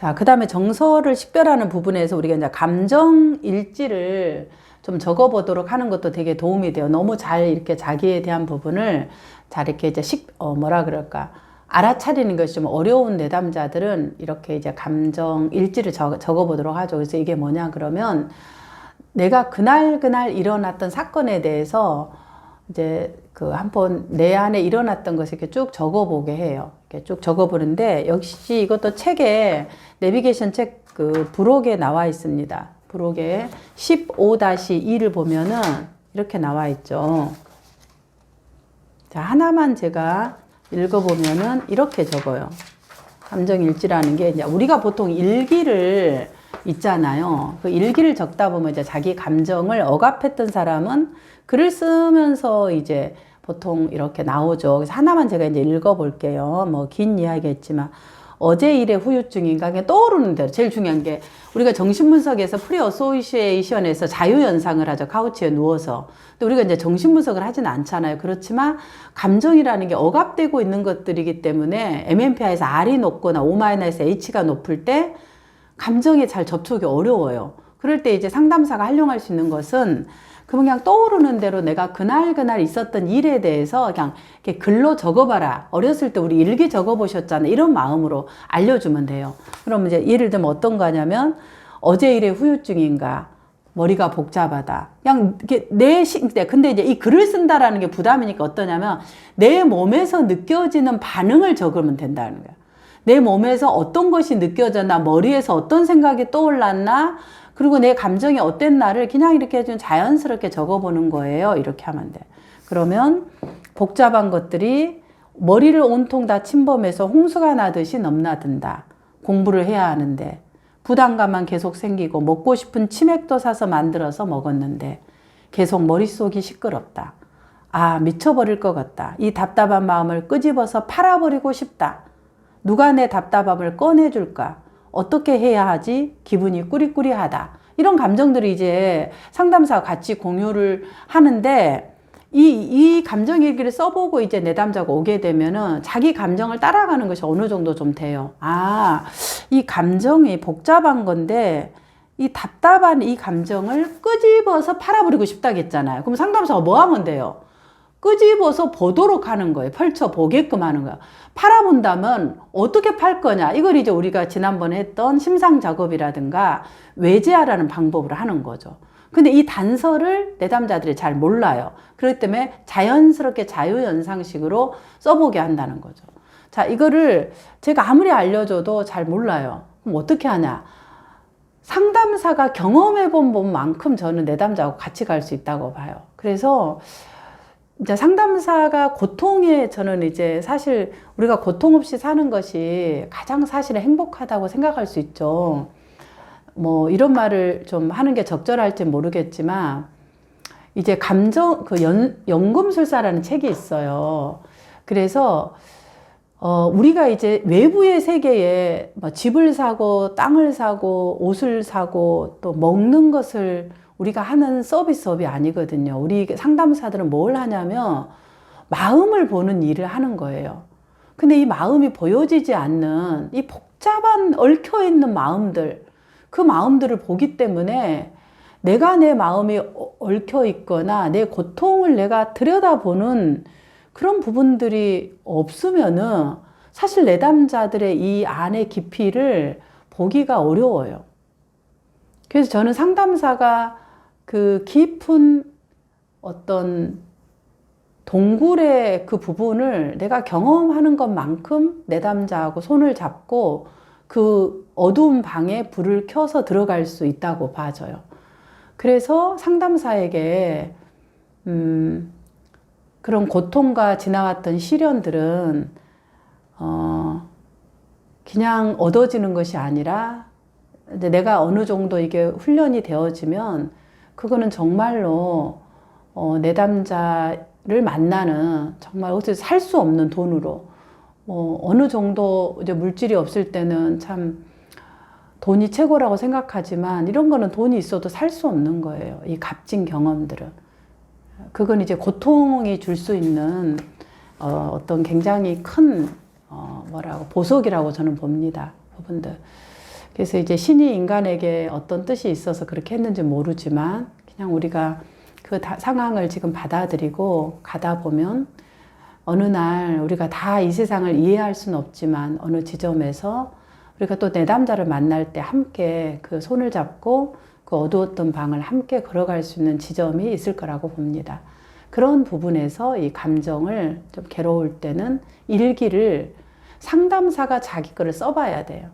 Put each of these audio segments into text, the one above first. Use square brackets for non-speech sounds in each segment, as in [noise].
자, 그 다음에 정서를 식별하는 부분에서 우리가 이제 감정 일지를 좀 적어보도록 하는 것도 되게 도움이 돼요. 너무 잘 이렇게 자기에 대한 부분을 잘 이렇게 이제 식, 어, 뭐라 그럴까. 알아차리는 것이 좀 어려운 내담자들은 이렇게 이제 감정 일지를 적, 적어보도록 하죠. 그래서 이게 뭐냐 그러면 내가 그날 그날 일어났던 사건에 대해서 이제 그 한 번 내 안에 일어났던 것을 이렇게 쭉 적어보게 해요. 이렇게 쭉 적어보는데 역시 이것도 책에 내비게이션 책 그 부록에 나와 있습니다. 부록에 15-2를 보면은 이렇게 나와 있죠. 자, 하나만 제가 읽어보면은 이렇게 적어요. 감정일지라는 게 이제 우리가 보통 일기를 있잖아요. 그 일기를 적다 보면 이제 자기 감정을 억압했던 사람은 글을 쓰면서 이제 보통 이렇게 나오죠. 그래서 하나만 제가 이제 읽어볼게요. 뭐 긴 이야기겠지만 어제 일의 후유증인가 그냥 떠오르는 대로 제일 중요한 게 우리가 정신분석에서 프리 어소시에이션에서 자유연상을 하죠. 카우치에 누워서. 근데 우리가 이제 정신분석을 하진 않잖아요. 그렇지만 감정이라는 게 억압되고 있는 것들이기 때문에 MMPI에서 R이 높거나 O-H가 높을 때 감정에 잘 접촉이 어려워요. 그럴 때 이제 상담사가 활용할 수 있는 것은 그러면 그냥 떠오르는 대로 내가 그날 그날 있었던 일에 대해서 그냥 이렇게 글로 적어봐라. 어렸을 때 우리 일기 적어보셨잖아요. 이런 마음으로 알려주면 돼요. 그럼 이제 예를 들면 어떤 거냐면 어제 일의 후유증인가 머리가 복잡하다. 그냥 이게 내 시, 근데 이제 이 글을 쓴다라는 게 부담이니까 어떠냐면 내 몸에서 느껴지는 반응을 적으면 된다는 거야. 내 몸에서 어떤 것이 느껴졌나, 머리에서 어떤 생각이 떠올랐나, 그리고 내 감정이 어땠나를 그냥 이렇게 좀 자연스럽게 적어보는 거예요. 이렇게 하면 돼. 그러면 복잡한 것들이 머리를 온통 다 침범해서 홍수가 나듯이 넘나든다. 공부를 해야 하는데 부담감만 계속 생기고 먹고 싶은 치맥도 사서 만들어서 먹었는데 계속 머릿속이 시끄럽다. 아, 미쳐버릴 것 같다. 이 답답한 마음을 끄집어서 팔아버리고 싶다. 누가 내 답답함을 꺼내줄까? 어떻게 해야 하지? 기분이 꾸리꾸리하다. 이런 감정들이 이제 상담사와 같이 공유를 하는데 이, 이 감정 일기를 써보고 이제 내담자가 오게 되면은 자기 감정을 따라가는 것이 어느 정도 좀 돼요. 아, 이 감정이 복잡한 건데 이 답답한 이 감정을 끄집어서 팔아버리고 싶다겠잖아요. 그럼 상담사가 뭐 하면 돼요? 끄집어서 보도록 하는 거예요. 펼쳐 보게끔 하는 거야. 팔아본다면 어떻게 팔 거냐. 이걸 이제 우리가 지난번에 했던 심상 작업이라든가 외제하라는 방법으로 하는 거죠. 근데 이 단서를 내담자들이 잘 몰라요. 그렇기 때문에 자연스럽게 자유연상식으로 써보게 한다는 거죠. 자, 이거를 제가 아무리 알려줘도 잘 몰라요. 그럼 어떻게 하냐. 상담사가 경험해본 만큼 저는 내담자하고 같이 갈 수 있다고 봐요. 그래서 이제 상담사가 고통에 저는 이제 사실 우리가 고통 없이 사는 것이 가장 사실은 행복하다고 생각할 수 있죠. 뭐 이런 말을 좀 하는 게 적절할지 모르겠지만 이제 감정 그 연, 연금술사라는 책이 있어요. 그래서 어, 우리가 이제 외부의 세계에 뭐 집을 사고 땅을 사고 옷을 사고 또 먹는 것을 우리가 하는 서비스업이 아니거든요. 우리 상담사들은 뭘 하냐면 마음을 보는 일을 하는 거예요. 근데 이 마음이 보여지지 않는 이 복잡한 얽혀 있는 마음들, 그 마음들을 보기 때문에 내가 내 마음이 얽혀 있거나 내 고통을 내가 들여다보는 그런 부분들이 없으면은 사실 내담자들의 이 안의 깊이를 보기가 어려워요. 그래서 저는 상담사가 그 깊은 어떤 동굴의 그 부분을 내가 경험하는 것만큼 내담자하고 손을 잡고 그 어두운 방에 불을 켜서 들어갈 수 있다고 봐져요. 그래서 상담사에게, 음, 그런 고통과 지나왔던 시련들은, 어, 그냥 얻어지는 것이 아니라, 내가 어느 정도 이게 훈련이 되어지면 그거는 정말로 어, 내담자를 만나는 정말 어떻게 살수 없는 돈으로 뭐 어느 정도 이제 물질이 없을 때는 참 돈이 최고라고 생각하지만 이런 거는 돈이 있어도 살 수 없는 거예요. 이 값진 경험들은. 그건 이제 고통이 줄 수 있는 어, 어떤 굉장히 큰 어, 뭐라고 보석이라고 저는 봅니다. 부분들. 그래서 이제 신이 인간에게 어떤 뜻이 있어서 그렇게 했는지 모르지만 그냥 우리가 그 다- 상황을 지금 받아들이고 가다 보면 어느 날 우리가 다 이 세상을 이해할 수는 없지만 어느 지점에서 우리가 또 내담자를 만날 때 함께 그 손을 잡고 그 어두웠던 방을 함께 걸어갈 수 있는 지점이 있을 거라고 봅니다. 그런 부분에서 이 감정을 좀 괴로울 때는 일기를 상담사가 자기 거를 써봐야 돼요.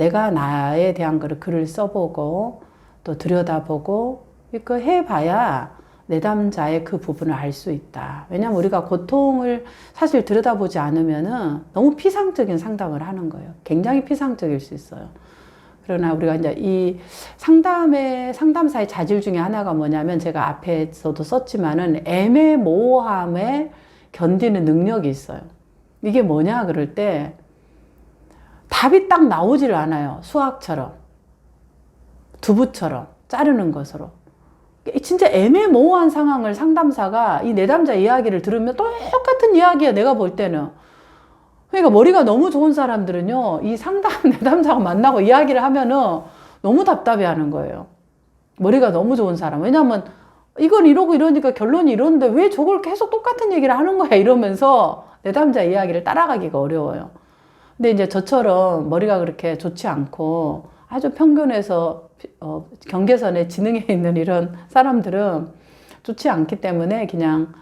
내가 나에 대한 글을 써보고 또 들여다보고 이거 해봐야 내담자의 그 부분을 알 수 있다. 왜냐면 우리가 고통을 사실 들여다보지 않으면은 너무 피상적인 상담을 하는 거예요. 굉장히 피상적일 수 있어요. 그러나 우리가 이제 이 상담의 상담사의 자질 중에 하나가 뭐냐면 제가 앞에서도 썼지만은 애매모호함에 견디는 능력이 있어요. 이게 뭐냐 그럴 때 답이 딱 나오지를 않아요. 수학처럼 두부처럼 자르는 것으로. 진짜 애매모호한 상황을 상담사가 이 내담자 이야기를 들으면 똑같은 이야기야 내가 볼 때는. 그러니까 머리가 너무 좋은 사람들은요, 이 상담 [laughs] 내담자가 만나고 이야기를 하면은 너무 답답해 하는 거예요. 머리가 너무 좋은 사람. 왜냐면 이건 이러고 이러니까 결론이 이런데 왜 저걸 계속 똑같은 얘기를 하는 거야 이러면서 내담자 이야기를 따라가기가 어려워요. 근데 이제 저처럼 머리가 그렇게 좋지 않고 아주 평균에서 어, 경계선에 지능에 [laughs] 있는 이런 사람들은 좋지 않기 때문에 그냥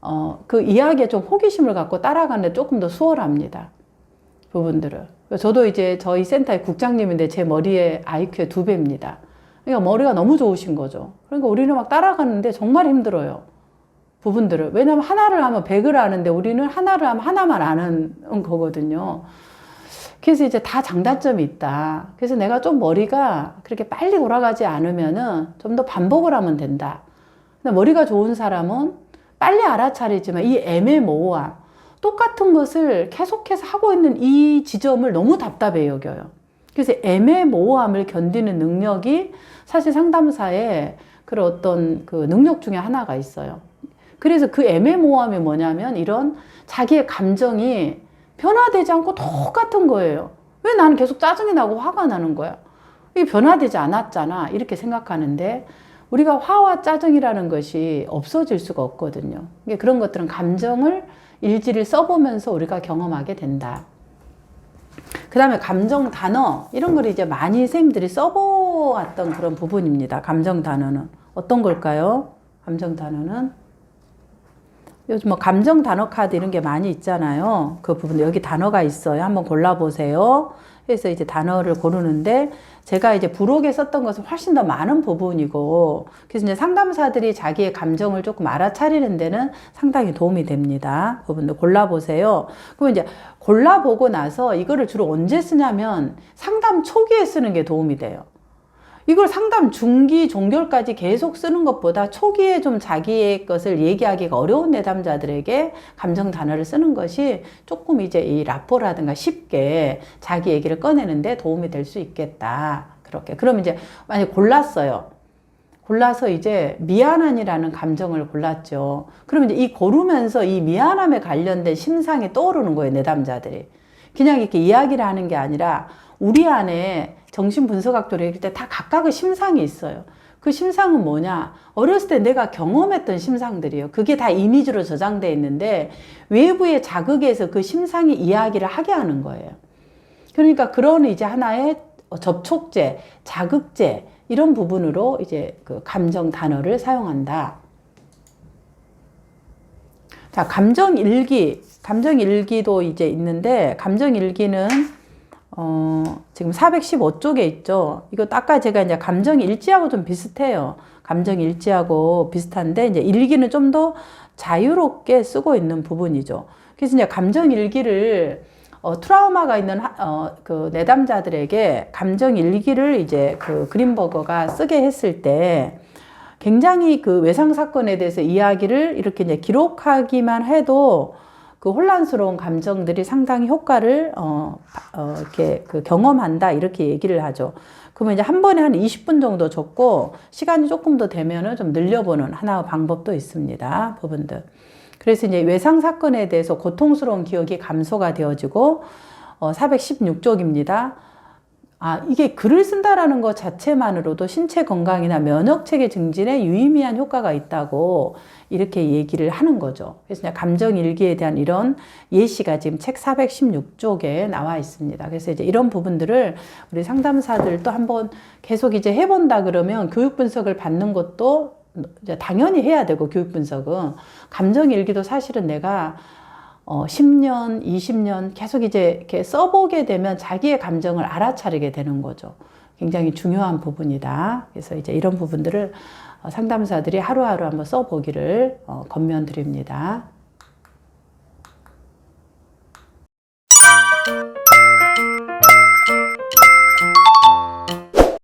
어, 그 이야기에 좀 호기심을 갖고 따라가는데 조금 더 수월합니다. 부분들을. 저도 이제 저희 센터의 국장님인데 제 머리의 IQ의 두 배입니다. 그러니까 머리가 너무 좋으신 거죠. 그러니까 우리는 막 따라가는데 정말 힘들어요. 부분들을. 왜냐면 하나를 하면 백을 아는데 우리는 하나를 하면 하나만 아는 거거든요. 그래서 이제 다 장단점이 있다. 그래서 내가 좀 머리가 그렇게 빨리 돌아가지 않으면은 좀 더 반복을 하면 된다. 근데 머리가 좋은 사람은 빨리 알아차리지만 이 애매모호함, 똑같은 것을 계속해서 하고 있는 이 지점을 너무 답답해 여겨요. 그래서 애매모호함을 견디는 능력이 사실 상담사의 그런 어떤 그 능력 중에 하나가 있어요. 그래서 그 애매모호함이 뭐냐면 이런 자기의 감정이 변화되지 않고 똑같은 거예요. 왜 나는 계속 짜증이 나고 화가 나는 거야? 이게 변화되지 않았잖아. 이렇게 생각하는데 우리가 화와 짜증이라는 것이 없어질 수가 없거든요. 그런 것들은 감정을 일지를 써보면서 우리가 경험하게 된다. 그 다음에 감정 단어, 이런 걸 이제 많이 선생님들이 써보았던 그런 부분입니다. 감정 단어는. 어떤 걸까요? 감정 단어는? 요즘 뭐 감정 단어 카드 이런 게 많이 있잖아요. 그 부분 여기 단어가 있어요. 한번 골라보세요. 그래서 이제 단어를 고르는데 제가 이제 부록에 썼던 것은 훨씬 더 많은 부분이고 그래서 이제 상담사들이 자기의 감정을 조금 알아차리는 데는 상당히 도움이 됩니다. 부분도 골라보세요. 그러면 이제 골라보고 나서 이거를 주로 언제 쓰냐면 상담 초기에 쓰는 게 도움이 돼요. 이걸 상담 중기 종결까지 계속 쓰는 것보다 초기에 좀 자기의 것을 얘기하기가 어려운 내담자들에게 감정 단어를 쓰는 것이 조금 이제 이 라포라든가 쉽게 자기 얘기를 꺼내는데 도움이 될 수 있겠다. 그렇게. 그럼 이제 만약 골랐어요. 골라서 이제 미안함이라는 감정을 골랐죠. 그러면 이제 이 고르면서 이 미안함에 관련된 심상이 떠오르는 거예요, 내담자들이. 그냥 이렇게 이야기를 하는 게 아니라 우리 안에 정신분석학도를 읽을 때다 각각의 심상이 있어요. 그 심상은 뭐냐? 어렸을 때 내가 경험했던 심상들이에요. 그게 다 이미지로 저장되어 있는데 외부의 자극에서 그 심상이 이야기를 하게 하는 거예요. 그러니까 그런 이제 하나의 접촉제, 자극제, 이런 부분으로 이제 그 감정 단어를 사용한다. 자, 감정 일기. 감정 일기도 이제 있는데, 감정 일기는 어, 지금 415쪽에 있죠. 이거 아까 제가 이제 감정 일지하고 좀 비슷해요. 감정 일지하고 비슷한데, 이제 일기는 좀 더 자유롭게 쓰고 있는 부분이죠. 그래서 이제 감정 일기를 어, 트라우마가 있는 하, 어, 그 내담자들에게 감정 일기를 이제 그 그린버거가 쓰게 했을 때 굉장히 그 외상 사건에 대해서 이야기를 이렇게 이제 기록하기만 해도 그 혼란스러운 감정들이 상당히 효과를 어, 어 이렇게 그 경험한다 이렇게 얘기를 하죠. 그러면 이제 한 번에 한 20분 정도 적고 시간이 조금 더 되면은 좀 늘려보는 하나의 방법도 있습니다. 부분들. 그래서 이제 외상 사건에 대해서 고통스러운 기억이 감소가 되어지고 어, 416쪽입니다. 아, 이게 글을 쓴다라는 것 자체만으로도 신체 건강이나 면역 체계 증진에 유의미한 효과가 있다고 이렇게 얘기를 하는 거죠. 그래서 이제 감정 일기에 대한 이런 예시가 지금 책 416쪽에 나와 있습니다. 그래서 이제 이런 부분들을 우리 상담사들도 한번 계속 이제 해본다 그러면 교육 분석을 받는 것도 당연히 해야 되고 교육 분석은 감정 일기도 사실은 내가 어, 10년, 20년 계속 이제 이렇게 써보게 되면 자기의 감정을 알아차리게 되는 거죠. 굉장히 중요한 부분이다. 그래서 이제 이런 부분들을 어, 상담사들이 하루하루 한번 써보기를 어, 권면드립니다.